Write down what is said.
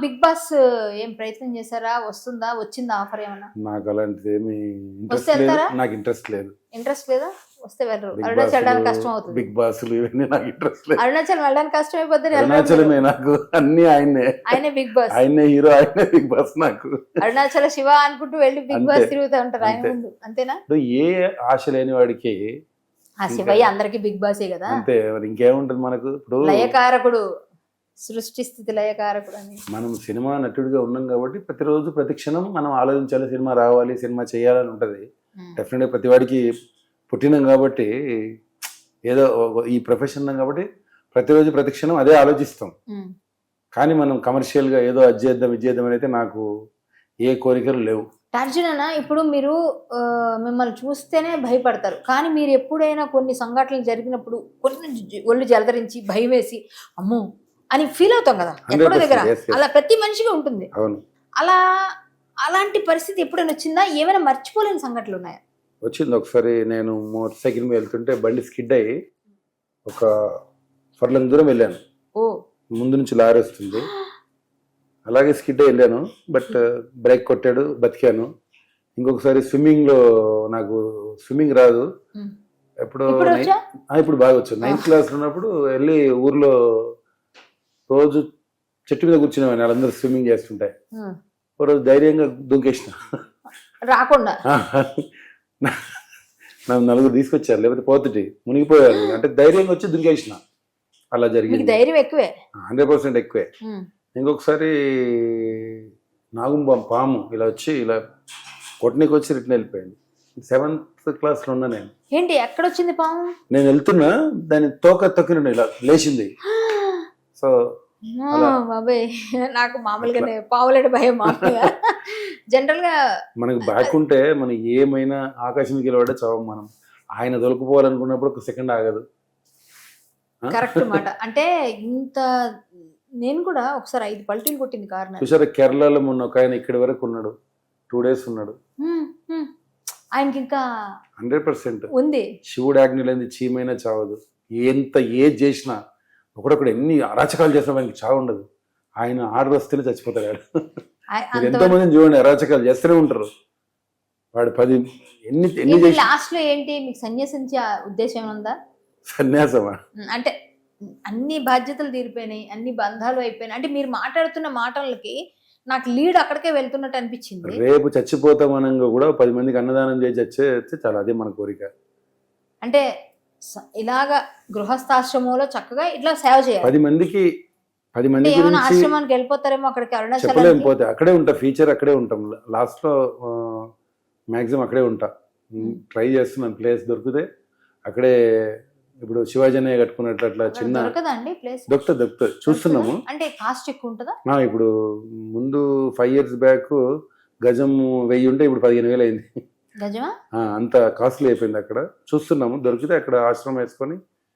Big boss ఏం ప్రయత్నం చేశారా? వస్తుందా? వచ్చిందా ఆఫర్ ఏమన్నా? నాకు అలాంటిది ఏమి ఇంట్రెస్ట్ వస్తే లేదు. వెళ్తారా? నాకు ఇంట్రెస్ట్ లేదు. ఇంట్రెస్ట్ లేదా? వస్తే వెళ్ళరు బిగ్ అరుణాచల్ వెళ్ళడానికి బాస్ కష్టం అవుతుంది. బిగ్ బాస్లు ఇవన్నీ నాకు ఇంట్రెస్ట్ లేదు. అరుణాచల్ వెళ్ళడానికి కష్టం అయిపోతుంది అరుణాచలమే నాకు. అన్ని ఆయనే ఆయనే బిగ్ బాస్. ఆయనే హీరో ఆయనే బిగ్ బాస్ నాకు. అరుణాచల శివ అనుకుంటూ వెళ్ళి బిగ్ అంతే. బాస్ తిరుగుతూ ఉంటారు ఆయన అంతే. ముందు. అంతేనా? ఇప్పుడు ఏ ఆశ లేని వాడికి ఆ శివయ్య అందరికి బిగ్ బాసే కదా. అంతే. మరి ఇంకేముంటది మనకు? ఇప్పుడు లయకారకుడు సృష్టి స్థితి లయకారకుడు అని మనం సినిమా నటుడిగా ఉన్నాం కాబట్టి ప్రతిరోజు ప్రతి క్షణం మనం ఆలోచించాలి సినిమా రావాలి సినిమా చేయాలని ఉంటది. డెఫినెట్గా ప్రతి వాడికి పుట్టినాం కాబట్టి ఏదో ఈ ప్రొఫెషన్ ఉన్నాం కాబట్టి ప్రతిరోజు ప్రతి క్షణం అదే ఆలోచిస్తాం. కానీ మనం కమర్షియల్గా ఏదో అది చేద్దాం ఇది చేద్దాం అని అయితే నాకు ఏ కోరికలు లేవు. అర్జున్ అన్న ఇప్పుడు మీరు మిమ్మల్ని చూస్తేనే భయపడతారు. కానీ మీరు ఎప్పుడైనా కొన్ని సంఘటనలు జరిగినప్పుడు కొన్ని ఒళ్ళు జలధరించి భయం వేసి అమ్మో అని ఫీల్ అవుతాం కదా. ఎక్కడో దగ్గర. 100% yes, yes. అలా ప్రతి మనిషికి ఉంటుంది. అవును. అలా అలాంటి పరిస్థితి ఎప్పుడైనా వచ్చిందా? ఏమైనా మర్చిపోలేని సంఘటనలు ఉన్నాయా? వచ్చింది. ఒకసారి నేను మోటార్ సైకిల్ మీద వెళ్తుంటే బండి స్కిడ్ అయ్యి ఒక ఫర్లంగ్ దూరం వెళ్ళాను. ముందు నుంచి లారీ వస్తుంది. అలాగే స్కిడ్ అయ్యి వెళ్ళాను. బట్ బ్రేక్ కొట్టాడు బతికాను. ఇంకొకసారి స్విమ్మింగ్లో నాకు స్విమ్మింగ్ రాదు. ఎప్పుడు ఇప్పుడు బాగా వచ్చు నైన్త్ క్లాస్ ఉన్నప్పుడు వెళ్ళి ఊర్లో రోజు చెట్టు మీద కూర్చునేవాడిని వాళ్ళందరూ స్విమ్మింగ్ చేస్తుంటే. ఓ రోజు ధైర్యంగా దుంకేసిన. రాకుండా. నన్ను నలుగురు తీసుకొచ్చారు లేకపోతే పోతుటి మునిగిపోయారు అంటే ధైర్యంగా వచ్చి దుంకేసిన. అలా జరిగింది. ధైర్యం ఎక్కువే? హండ్రెడ్ పర్సెంట్ ఎక్కువే. ఇంకొకసారి నాగుంబం పాము ఇలా వచ్చి ఇలా కొట్టనికి వచ్చి రిటర్న్ వెళ్ళిపోయింది. సెవెంత్ క్లాస్లో ఉన్నా నేను. ఏంటి ఎక్కడొచ్చింది పాము? నేను వెళ్తున్నా దాని తోక తొక్కిన ఇలా లేచింది. సో. బాబాయ్. నాకు మామూలుగానే పావులేడు భయం మామూలుగా. జనరల్గా మనకు బ్యాక్ ఉంటే మనం ఏమైనా ఆకాశం గెలవడే చావం మనం. ఆయన దొరికిపోవాలనుకున్నప్పుడు ఒక సెకండ్ ఆగదు? కరెక్ట్ మాట. అంటే ఇంత నేను కూడా ఒకసారి ఐదు పల్టీలు కొట్టింది కారు నాది. చూసారా కేరళలో మొన్న ఒక ఆయన ఇక్కడి వరకు ఉన్నాడు. టూ డేస్ ఉన్నాడు. ఆయనకి ఇంకా హండ్రెడ్ పర్సెంట్. ఉంది. శివుడు ఆజ్ఞ లేని చీమైనా చావదు. ఎంత ఏది చేసినా ఒకడొకడు ఎన్ని అరాచకాలు చేసినా ఆయనకి చావు ఉండదు. ఆయన ఆర్డర్ వస్తేనే చచ్చిపోతాడు వాడు ఆ- మీరు ఎంతో మందిని చూడండి అరాచకాలు చేస్తూనే ఉంటారు. వాడు పది ఎన్ని ఎన్ని లాస్ట్లో ఏంటి? మీకు సన్యాసించే ఉద్దేశం ఉందా? సన్యాసమా? అంటే అన్ని బాధ్యతలు తీరిపోయినాయి అన్ని బంధాలు అయిపోయినాయి. అంటే మీరు మాట్లాడుతున్న మాటలకి నాకు లీడ్ అక్కడికే వెళ్తున్నట్టు అనిపించింది. రేపు చచ్చిపోతామనంగా కూడా పది మందికి అన్నదానం చేసి చచ్చే చాలా అదే మన కోరిక. అంటే ఇలాగా గృహస్థాశ్రమంలో చక్కగా ఇట్లా సేవ చేయాలి. పది మందికి పది మంది ఏమైనా ఆశ్రమానికి వెళ్ళిపోతారేమో అక్కడికి అరుణాచలం పోతే అక్కడే ఉంటా ఫ్యూచర్ అక్కడే ఉంటాం. లాస్ట్లో మాక్సిమం అక్కడే ఉంటా. ట్రై చేస్తున్నాను ప్లేస్ దొరికితే. అక్కడే ఇప్పుడు శివాజీ కట్టుకున్నట్లు అట్లా చిన్న దొరుకుతుంది దొరుకుతుంది. చూస్తున్నాము. అంటే కాస్ట్ ఎక్కువ ఉంటుందా ఇప్పుడు ముందు ఫైవ్ ఇయర్స్ బ్యాక్ గజం వెయ్యి ఉంటే ఇప్పుడు పదిహేను వేలు అయింది. అంత కాస్ట్లీ అయిపోయింది అక్కడ. చూస్తున్నాము దొరికితే అక్కడ ఆశ్రమం వేసుకొని